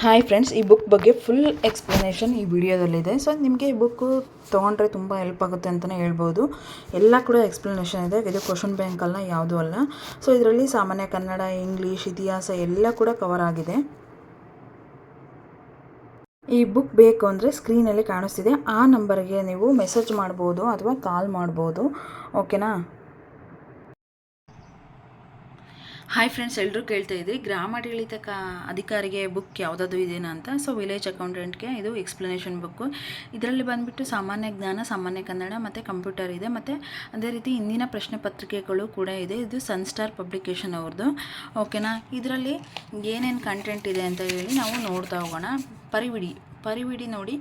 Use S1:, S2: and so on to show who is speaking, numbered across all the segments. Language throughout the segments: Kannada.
S1: ಹಾಯ್ ಫ್ರೆಂಡ್ಸ್ ಈ ಬುಕ್ ಬಗ್ಗೆ ಫುಲ್ ಎಕ್ಸ್ಪ್ಲನೇಷನ್ ಈ ವಿಡಿಯೋದಲ್ಲಿದೆ ಸೊ ನಿಮಗೆ ಈ ಬುಕ್ಕು ತೊಗೊಂಡ್ರೆ ತುಂಬ ಹೆಲ್ಪ್ ಆಗುತ್ತೆ ಅಂತಲೇ ಹೇಳ್ಬೋದು. ಎಲ್ಲ ಕೂಡ ಎಕ್ಸ್ಪ್ಲನೇಷನ್ ಇದೆ. ಇದು ಕ್ವಶನ್ ಬ್ಯಾಂಕ್ ಅಲ್ಲ, ಯಾವುದೂ ಅಲ್ಲ. ಸೊ ಇದರಲ್ಲಿ ಸಾಮಾನ್ಯ ಕನ್ನಡ ಇಂಗ್ಲೀಷ್ ಇತಿಹಾಸ ಎಲ್ಲ ಕೂಡ ಕವರ್ ಆಗಿದೆ. ಈ ಬುಕ್ ಬೇಕು ಅಂದರೆ ಸ್ಕ್ರೀನಲ್ಲಿ ಕಾಣಿಸ್ತಿದೆ. ಆ ನಂಬರ್ಗೆ ನೀವು ಮೆಸೇಜ್ ಮಾಡ್ಬೋದು ಅಥವಾ ಕಾಲ್ ಮಾಡ್ಬೋದು. ಓಕೆನಾ ಹಾಯ್ ಫ್ರೆಂಡ್ಸ್ ಎಲ್ಲರೂ ಕೇಳ್ತಾ ಇದ್ರಿ? ಗ್ರಾಮಾಡಳಿತ ಅಧಿಕಾರಿಗೆ ಬುಕ್ ಯಾವುದಾದ್ರು ಇದೇನಾ ಅಂತ? ಸೊ ವಿಲೇಜ್ ಅಕೌಂಟೆಂಟ್ಗೆ ಇದು ಎಕ್ಸ್ಪ್ಲನೇಷನ್ ಬುಕ್ಕು ಇದರಲ್ಲಿ ಬಂದುಬಿಟ್ಟು ಸಾಮಾನ್ಯ ಜ್ಞಾನ, ಸಾಮಾನ್ಯ ಕನ್ನಡ ಮತ್ತು ಕಂಪ್ಯೂಟರ್ ಇದೆ. ಮತ್ತು ಅದೇ ರೀತಿ ಇಂದಿನ ಪ್ರಶ್ನೆ ಪತ್ರಿಕೆಗಳು ಕೂಡ ಇದೆ. ಇದು ಸನ್ಸ್ಟಾರ್ ಪಬ್ಲಿಕೇಶನ್ ಅವ್ರದ್ದು ಓಕೆನಾ ಇದರಲ್ಲಿ ಏನೇನು ಕಂಟೆಂಟ್ ಇದೆ ಅಂತ ಹೇಳಿ ನಾವು ನೋಡ್ತಾ ಹೋಗೋಣ. ಪರಿವಿಡಿ ಪರಿವಿಡಿ ನೋಡಿ.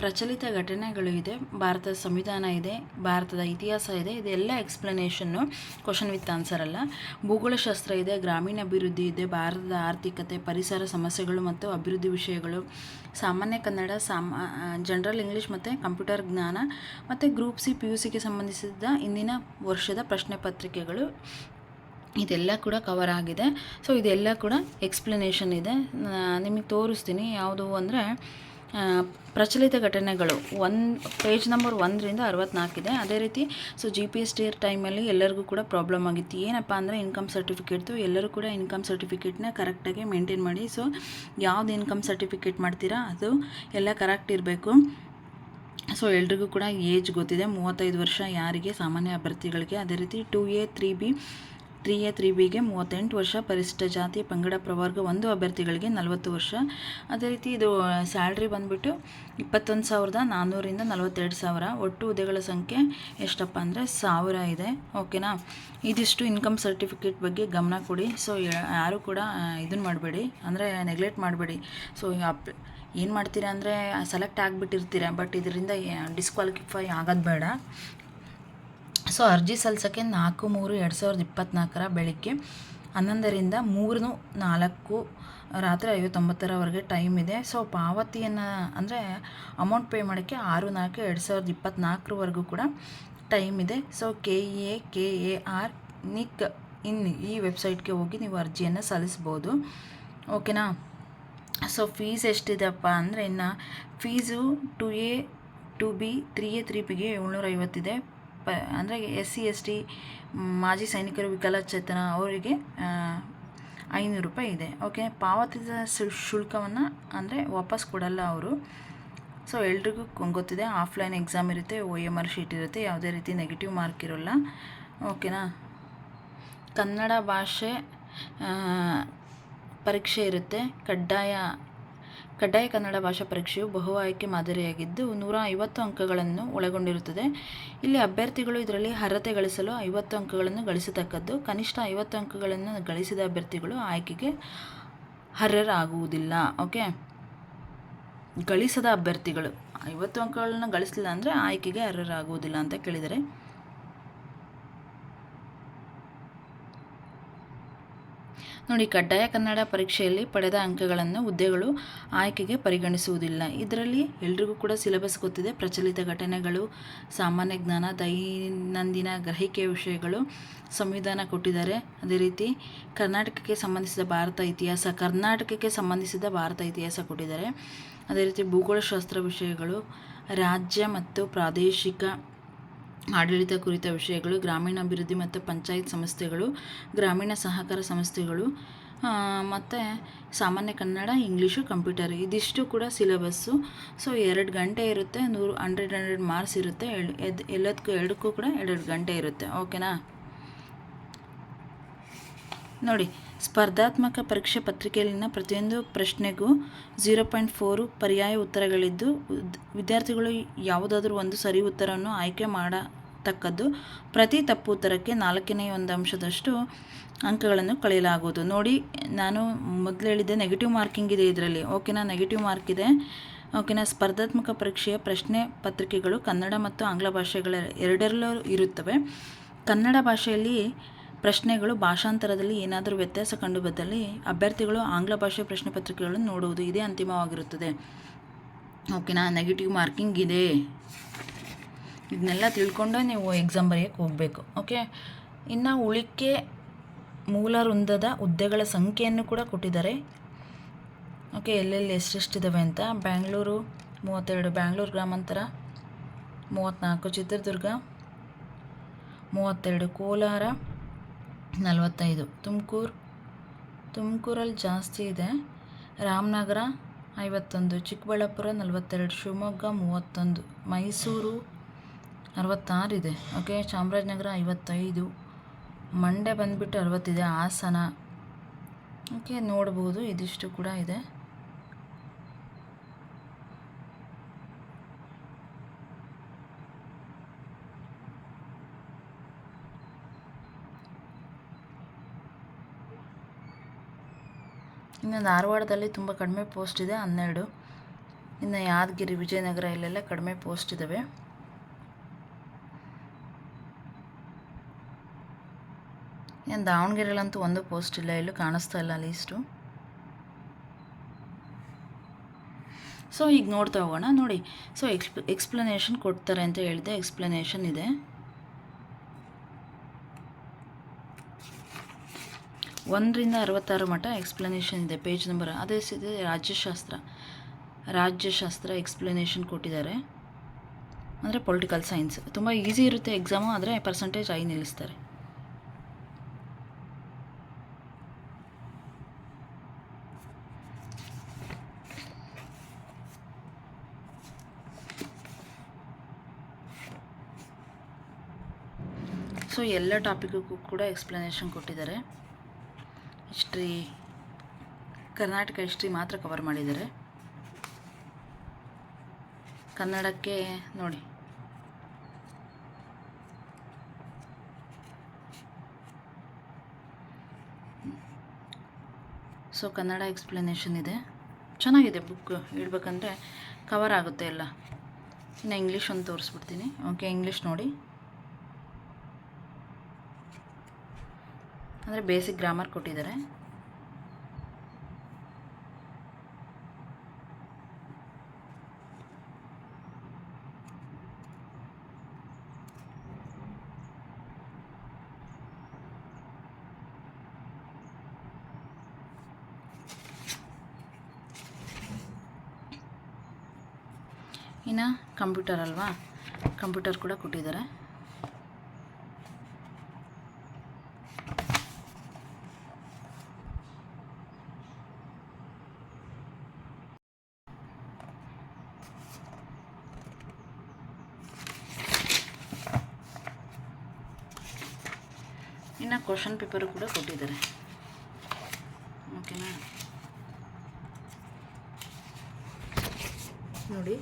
S1: ಪ್ರಚಲಿತ ಘಟನೆಗಳು ಇದೆ. ಭಾರತದ ಸಂವಿಧಾನ ಇದೆ, ಭಾರತದ ಇತಿಹಾಸ ಇದೆ. ಇದೆಲ್ಲ ಎಕ್ಸ್ಪ್ಲನೇಷನ್ನು ಕ್ವಶನ್ ವಿತ್ ಆನ್ಸರ್ ಅಲ್ಲ. ಭೂಗೋಳಶಾಸ್ತ್ರ ಇದೆ, ಗ್ರಾಮೀಣ ಅಭಿವೃದ್ಧಿ ಇದೆ, ಭಾರತದ ಆರ್ಥಿಕತೆ, ಪರಿಸರ ಸಮಸ್ಯೆಗಳು ಮತ್ತು ಅಭಿವೃದ್ಧಿ ವಿಷಯಗಳು. ಸಾಮಾನ್ಯ ಕನ್ನಡ, ಸಾಮ ಜನರಲ್ ಇಂಗ್ಲೀಷ್ ಮತ್ತು ಕಂಪ್ಯೂಟರ್ ಜ್ಞಾನ ಮತ್ತು ಗ್ರೂಪ್ ಸಿ ಪಿ ಯು ಸಿಗೆ ಸಂಬಂಧಿಸಿದ ಇಂದಿನ ವರ್ಷದ ಪ್ರಶ್ನೆ ಪತ್ರಿಕೆಗಳು. ಇದೆಲ್ಲ ಕೂಡ ಕವರ್ ಆಗಿದೆ. ಸೊ ಇದೆಲ್ಲ ಕೂಡ ಎಕ್ಸ್ಪ್ಲನೇಷನ್ ಇದೆ. ನಿಮಗೆ ತೋರಿಸ್ತೀನಿ. ಯಾವುದು ಅಂದರೆ ಪ್ರಚಲಿತ ಘಟನೆಗಳು ಒನ್ ಪೇಜ್ ನಂಬರ್ ಒಂದರಿಂದ ಅರವತ್ನಾಲ್ಕಿದೆ. ಅದೇ ರೀತಿ so G P S T ಟೈಮಲ್ಲಿ ಎಲ್ಲರಿಗೂ ಕೂಡ ಪ್ರಾಬ್ಲಮ್ ಆಗಿತ್ತು. ಏನಪ್ಪ ಅಂದರೆ ಇನ್ಕಮ್ ಸರ್ಟಿಫಿಕೇಟ್ದು ಎಲ್ಲರೂ ಕೂಡ ಇನ್ಕಮ್ ಸರ್ಟಿಫಿಕೇಟ್ನ ಕರೆಕ್ಟಾಗಿ ಮೇಂಟೈನ್ ಮಾಡಿ. ಸೊ ಯಾವುದು ಇನ್ಕಮ್ ಸರ್ಟಿಫಿಕೇಟ್ ಮಾಡ್ತೀರಾ, ಅದು ಎಲ್ಲ ಕರೆಕ್ಟ್ ಇರಬೇಕು. ಸೊ ಎಲ್ರಿಗೂ ಕೂಡ ಏಜ್ ಗೊತ್ತಿದೆ. ಮೂವತ್ತೈದು ವರ್ಷ ಯಾರಿಗೆ, ಸಾಮಾನ್ಯ ಅಭ್ಯರ್ಥಿಗಳಿಗೆ. ಅದೇ ರೀತಿ two A three B three A three ಬಿಗೆ ಮೂವತ್ತೆಂಟು ವರ್ಷ ಪರಿಶಿಷ್ಟ ಜಾತಿ, ಪಂಗಡ, ಪ್ರವರ್ಗ ಒಂದು ಅಭ್ಯರ್ಥಿಗಳಿಗೆ ನಲವತ್ತು ವರ್ಷ. ಅದೇ ರೀತಿ ಇದು ಸ್ಯಾಲ್ರಿ ಬಂದುಬಿಟ್ಟು ಇಪ್ಪತ್ತೊಂದು ಸಾವಿರದ ನಾನ್ನೂರಿಂದ ನಲವತ್ತೆರಡು ಸಾವಿರ. ಒಟ್ಟು ಹುದ್ದೆಗಳ ಸಂಖ್ಯೆ ಎಷ್ಟಪ್ಪ ಅಂದರೆ ಸಾವಿರ ಇದೆ. ಓಕೆನಾ ಇದಿಷ್ಟು ಇನ್ಕಮ್ ಸರ್ಟಿಫಿಕೇಟ್ ಬಗ್ಗೆ ಗಮನ ಕೊಡಿ. ಸೊ ಯಾರು ಕೂಡ ಇದನ್ನು ಮಾಡಬೇಡಿ. ಅಂದರೆ ನೆಗ್ಲೆಕ್ಟ್ ಮಾಡಬೇಡಿ. ಸೊ ಅಪ್, ಏನು ಮಾಡ್ತೀರಾ ಅಂದರೆ ಸೆಲೆಕ್ಟ್ ಆಗಿಬಿಟ್ಟಿರ್ತೀರ. ಬಟ್ ಇದರಿಂದ ಡಿಸ್ಕ್ವಾಲಿಫೈ ಆಗೋದು ಬೇಡ. ಸೊ ಅರ್ಜಿ ಸಲ್ಲಿಸೋಕ್ಕೆ ನಾಲ್ಕು, ಮೂರು, ಎರಡು ಸಾವಿರದ ಇಪ್ಪತ್ತ್ನಾಲ್ಕರ ಬೆಳಗ್ಗೆ ಹನ್ನೊಂದರಿಂದ ಮೂರು ನಾಲ್ಕು, ರಾತ್ರಿ ಐವತ್ತೊಂಬತ್ತರವರೆಗೆ ಟೈಮ್ ಇದೆ. ಸೊ ಪಾವತಿಯನ್ನು ಅಂದರೆ ಅಮೌಂಟ್ ಪೇ ಮಾಡೋಕ್ಕೆ ಆರು, ನಾಲ್ಕು, ಎರಡು ಸಾವಿರದ ಇಪ್ಪತ್ತ್ನಾಲ್ಕರವರೆಗೂ ಕೂಡ ಟೈಮ್ ಇದೆ. So K A K A R, nic in ಈ ವೆಬ್ಸೈಟ್ಗೆ ಹೋಗಿ ನೀವು ಅರ್ಜಿಯನ್ನು ಸಲ್ಲಿಸ್ಬೋದು. ಓಕೆನಾ? ಸೊ ಫೀಸ್ ಎಷ್ಟಿದೆಪ್ಪ ಅಂದರೆ ಇನ್ನು fees two A, two B, three A, three ಬಿಗೆ ಏಳ್ನೂರ ಐವತ್ತಿದೆ ಪ, ಅಂದರೆ ಎಸ್ ಸಿ, ಎಸ್ ಟಿ, ಮಾಜಿ ಸೈನಿಕರು ವಿಕಲಚೇತನ ಅವರಿಗೆ ಐನೂರು ರೂಪಾಯಿ ಇದೆ. ಓಕೆ, ಪಾವತಿಸಿದ ಶುಲ್ಕವನ್ನು ಅಂದರೆ ವಾಪಸ್ ಕೊಡಲ್ಲ ಅವರು. ಸೊ, ಎಲ್ರಿಗೂ ಗೊತ್ತಿದೆ, ಆಫ್ಲೈನ್ ಎಕ್ಸಾಮ್ ಇರುತ್ತೆ ಒ ಎಂ ಆರ್ ಶೀಟ್ ಇರುತ್ತೆ, ಯಾವುದೇ ರೀತಿ ನೆಗೆಟಿವ್ ಮಾರ್ಕ್ ಇರೋಲ್ಲ. ಓಕೆನಾ? ಕನ್ನಡ ಭಾಷೆ ಪರೀಕ್ಷೆ ಇರುತ್ತೆ, ಕಡ್ಡಾಯ ಕಡ್ಡಾಯ ಕನ್ನಡ ಭಾಷಾ ಪರೀಕ್ಷೆಯು ಬಹು ಆಯ್ಕೆ ಮಾದರಿಯಾಗಿದ್ದು, ನೂರ ಐವತ್ತು ಅಂಕಗಳನ್ನು ಒಳಗೊಂಡಿರುತ್ತದೆ. ಇಲ್ಲಿ ಅಭ್ಯರ್ಥಿಗಳು ಇದರಲ್ಲಿ ಅರ್ಹತೆ ಗಳಿಸಲು ಐವತ್ತು ಅಂಕಗಳನ್ನು ಗಳಿಸತಕ್ಕದ್ದು, ಕನಿಷ್ಠ ಐವತ್ತು ಅಂಕಗಳನ್ನು ಗಳಿಸಿದ ಅಭ್ಯರ್ಥಿಗಳು ಆಯ್ಕೆಗೆ ಅರ್ಹರಾಗುವುದಿಲ್ಲ, ಓಕೆ? ಗಳಿಸದ ಅಭ್ಯರ್ಥಿಗಳು, ಐವತ್ತು ಅಂಕಗಳನ್ನು ಗಳಿಸಲಿಲ್ಲ ಅಂದರೆ ಆಯ್ಕೆಗೆ ಅರ್ಹರಾಗುವುದಿಲ್ಲ ಅಂತ ಕೇಳಿದರೆ ನೋಡಿ, ಕಡ್ಡಾಯ ಕನ್ನಡ ಪರೀಕ್ಷೆಯಲ್ಲಿ ಪಡೆದ ಅಂಕಗಳನ್ನು ಹುದ್ದೆಗಳು ಆಯ್ಕೆಗೆ ಪರಿಗಣಿಸುವುದಿಲ್ಲ. ಇದರಲ್ಲಿ ಎಲ್ರಿಗೂ ಕೂಡ ಸಿಲೆಬಸ್ ಗೊತ್ತಿದೆ. ಪ್ರಚಲಿತ ಘಟನೆಗಳು, ಸಾಮಾನ್ಯ ಜ್ಞಾನ, ದೈನಂದಿನ ಗ್ರಹಿಕೆಯ ವಿಷಯಗಳು ಸಂವಿಧಾನ ಕೊಟ್ಟಿದ್ದಾರೆ. ಅದೇ ರೀತಿ, ಕರ್ನಾಟಕಕ್ಕೆ ಸಂಬಂಧಿಸಿದ ಭಾರತ ಇತಿಹಾಸ, ಕರ್ನಾಟಕಕ್ಕೆ ಸಂಬಂಧಿಸಿದ ಭಾರತ ಇತಿಹಾಸ ಕೊಟ್ಟಿದ್ದಾರೆ. ಅದೇ ರೀತಿ ಭೂಗೋಳಶಾಸ್ತ್ರ ವಿಷಯಗಳು, ರಾಜ್ಯ ಮತ್ತು ಪ್ರಾದೇಶಿಕ ಆಡಳಿತ ಕುರಿತ ವಿಷಯಗಳು ಗ್ರಾಮೀಣಾಭಿವೃದ್ಧಿ ಮತ್ತು ಪಂಚಾಯತ್ ಸಂಸ್ಥೆಗಳು, ಗ್ರಾಮೀಣ ಸಹಕಾರ ಸಂಸ್ಥೆಗಳು ಮತ್ತು ಸಾಮಾನ್ಯ ಕನ್ನಡ, ಇಂಗ್ಲೀಷು, ಕಂಪ್ಯೂಟರ್ ಇದಿಷ್ಟು ಕೂಡ ಸಿಲೆಬಸ್ಸು ಸೊ ಎರಡು ಗಂಟೆ ಇರುತ್ತೆ, ನೂರು, ಹಂಡ್ರೆಡ್ ಹಂಡ್ರೆಡ್ ಮಾರ್ಕ್ಸ್ ಇರುತ್ತೆ ಎದ್, ಎಲ್ಲದಕ್ಕೂ ಎರಡಕ್ಕೂ ಕೂಡ ಎರಡೆರಡು ಗಂಟೆ ಇರುತ್ತೆ, ಓಕೆನಾ? ನೋಡಿ, ಸ್ಪರ್ಧಾತ್ಮಕ ಪರೀಕ್ಷೆ ಪತ್ರಿಕೆಯಲ್ಲಿನ ಪ್ರತಿಯೊಂದು ಪ್ರಶ್ನೆಗೂ ಝೀರೋ ಪಾಯಿಂಟ್ ಫೋರು ಪರ್ಯಾಯ ಉತ್ತರಗಳಿದ್ದು ವಿದ್ಯಾರ್ಥಿಗಳು ಯಾವುದಾದ್ರೂ ಒಂದು ಸರಿ ಉತ್ತರವನ್ನು ಆಯ್ಕೆ ಮಾಡತಕ್ಕದ್ದು ಪ್ರತಿ ತಪ್ಪು ಉತ್ತರಕ್ಕೆ ನಾಲ್ಕನೇ ಒಂದು ಅಂಶದಷ್ಟು ಅಂಕಗಳನ್ನು ಕಳೆಯಲಾಗುವುದು. ನೋಡಿ, ನಾನು ಮೊದಲು ಹೇಳಿದ್ದೆ ನೆಗೆಟಿವ್ ಮಾರ್ಕಿಂಗ್ ಇದೆ ಇದರಲ್ಲಿ. ಓಕೆನಾ ನೆಗೆಟಿವ್ ಮಾರ್ಕ್ ಇದೆ. ಓಕೆನಾ ಸ್ಪರ್ಧಾತ್ಮಕ ಪರೀಕ್ಷೆಯ ಪ್ರಶ್ನೆ ಪತ್ರಿಕೆಗಳು ಕನ್ನಡ ಮತ್ತು ಆಂಗ್ಲ ಭಾಷೆಗಳ ಎರಡರಲ್ಲೂ ಇರುತ್ತವೆ. ಕನ್ನಡ ಭಾಷೆಯಲ್ಲಿ ಪ್ರಶ್ನೆಗಳು ಭಾಷಾಂತರದಲ್ಲಿ ಏನಾದರೂ ವ್ಯತ್ಯಾಸ ಕಂಡುಬದ್ದಲ್ಲಿ ಅಭ್ಯರ್ಥಿಗಳು ಆಂಗ್ಲ ಭಾಷೆ ಪ್ರಶ್ನೆ ಪತ್ರಿಕೆಗಳನ್ನು ನೋಡುವುದು ಇದೇ ಅಂತಿಮವಾಗಿರುತ್ತದೆ. ಓಕೆನಾ ನೆಗೆಟಿವ್ ಮಾರ್ಕಿಂಗ್ ಇದೆ. ಇದನ್ನೆಲ್ಲ ತಿಳ್ಕೊಂಡೇ ನೀವು ಎಕ್ಸಾಮ್ ಬರೆಯೋಕ್ಕೆ ಹೋಗಬೇಕು ಓಕೆ ಇನ್ನು ಉಳಿಕೆ ಮೂಲ ವೃಂದದ ಹುದ್ದೆಗಳ ಸಂಖ್ಯೆಯನ್ನು ಕೂಡ ಕೊಟ್ಟಿದ್ದಾರೆ. ಓಕೆ ಎಲ್ಲೆಲ್ಲಿ ಎಷ್ಟೆಷ್ಟಿದ್ದಾವೆ ಅಂತ ಬ್ಯಾಂಗ್ಳೂರು ಮೂವತ್ತೆರಡು ಬ್ಯಾಂಗ್ಳೂರು ಗ್ರಾಮಾಂತರ ಮೂವತ್ತ್ನಾಲ್ಕು ಚಿತ್ರದುರ್ಗ, ಮೂವತ್ತೆರಡು ಕೋಲಾರ, ನಲವತ್ತೈದು ತುಮಕೂರು. ತುಮಕೂರಲ್ಲಿ ಜಾಸ್ತಿ ಇದೆ. ರಾಮನಗರ ಐವತ್ತೊಂದು, ಚಿಕ್ಕಬಳ್ಳಾಪುರ ನಲವತ್ತೆರಡು, ಶಿವಮೊಗ್ಗ ಮೂವತ್ತೊಂದು, ಮೈಸೂರು ಅರವತ್ತಾರಿದೆ ಓಕೆ, ಚಾಮರಾಜನಗರ ಐವತ್ತೈದು. ಮಂಡ್ಯ ಬಂದುಬಿಟ್ಟು ಅರವತ್ತಿದೆ, ಹಾಸನ. ಓಕೆ, ನೋಡ್ಬೋದು, ಇದಿಷ್ಟು ಕೂಡ ಇದೆ. ಇನ್ನು ಧಾರವಾಡದಲ್ಲಿ ತುಂಬ ಕಡಿಮೆ ಪೋಸ್ಟ್ ಇದೆ, ಹನ್ನೆರಡು. ಇನ್ನು ಯಾದಗಿರಿ, ವಿಜಯನಗರ, ಇಲ್ಲೆಲ್ಲ ಕಡಿಮೆ ಪೋಸ್ಟ್ ಇದ್ದಾವೆ ಏನು ದಾವಣಗೆರೆಯಲ್ಲಂತೂ ಒಂದು ಪೋಸ್ಟ್ ಇಲ್ಲ, ಎಲ್ಲೂ ಕಾಣಿಸ್ತಾ ಇಲ್ಲ ಲೀಸ್ಟು ಸೊ ಈಗ ನೋಡ್ತಾ ಹೋಗೋಣ, ನೋಡಿ. ಸೊ ಎಕ್ಸ್ಪ್ ಎಕ್ಸ್ಪ್ಲನೇಷನ್ ಕೊಡ್ತಾರೆ ಅಂತ ಹೇಳಿದೆ ಎಕ್ಸ್ಪ್ಲನೇಷನ್ ಇದೆ. ಒಂದರಿಂದ ಅರವತ್ತಾರು ಮಟ್ಟ ಎಕ್ಸ್ಪ್ಲನೇಷನ್ ಇದೆ ಪೇಜ್ ನಂಬರ್ ಅದೇ ಇದೆ ರಾಜ್ಯಶಾಸ್ತ್ರ. ರಾಜ್ಯಶಾಸ್ತ್ರ ಎಕ್ಸ್ಪ್ಲನೇಷನ್ ಕೊಟ್ಟಿದ್ದಾರೆ. ಅಂದರೆ ಪೊಲಿಟಿಕಲ್ ಸೈನ್ಸ್ ತುಂಬ ಈಸಿ ಇರುತ್ತೆ ಎಕ್ಸಾಮು ಆದರೆ ಪರ್ಸೆಂಟೇಜ್ ಐ ನಿಲ್ಲಿಸ್ತಾರೆ ಸೊ ಎಲ್ಲ ಟಾಪಿಕ್ಗೂ ಕೂಡ ಎಕ್ಸ್ಪ್ಲನೇಷನ್ ಕೊಟ್ಟಿದ್ದಾರೆ. ಹಿಸ್ಟ್ರಿ, ಕರ್ನಾಟಕ ಹಿಸ್ಟ್ರಿ ಮಾತ್ರ ಕವರ್ ಮಾಡಿದ್ದಾರೆ. ಕನ್ನಡಕ್ಕೆ ನೋಡಿ. ಸೊ, ಕನ್ನಡ ಎಕ್ಸ್ಪ್ಲನೇಷನ್ ಇದೆ. ಚೆನ್ನಾಗಿದೆ ಬುಕ್ ಹೇಳ್ಬೇಕಂದ್ರೆ ಕವರ್ ಆಗುತ್ತೆ ಎಲ್ಲ. ಇನ್ನು ಇಂಗ್ಲೀಷ್ ಒಂದು ತೋರಿಸ್ಬಿಡ್ತೀನಿ. ಓಕೆ ಇಂಗ್ಲೀಷ್ ನೋಡಿ. ಅಂದರೆ ಬೇಸಿಕ್ ಗ್ರಾಮರ್ ಕೊಟ್ಟಿದ್ದಾರೆ. ಇನ್ನು ಕಂಪ್ಯೂಟರ್ ಅಲ್ವಾ? ಕಂಪ್ಯೂಟರ್ ಕೂಡ ಕೊಟ್ಟಿದ್ದಾರೆ. ಇನ್ನು ಕ್ವಶನ್ ಪೇಪರು ಕೂಡ ಕೊಟ್ಟಿದ್ದಾರೆ. ಓಕೆನಾ ನೋಡಿ.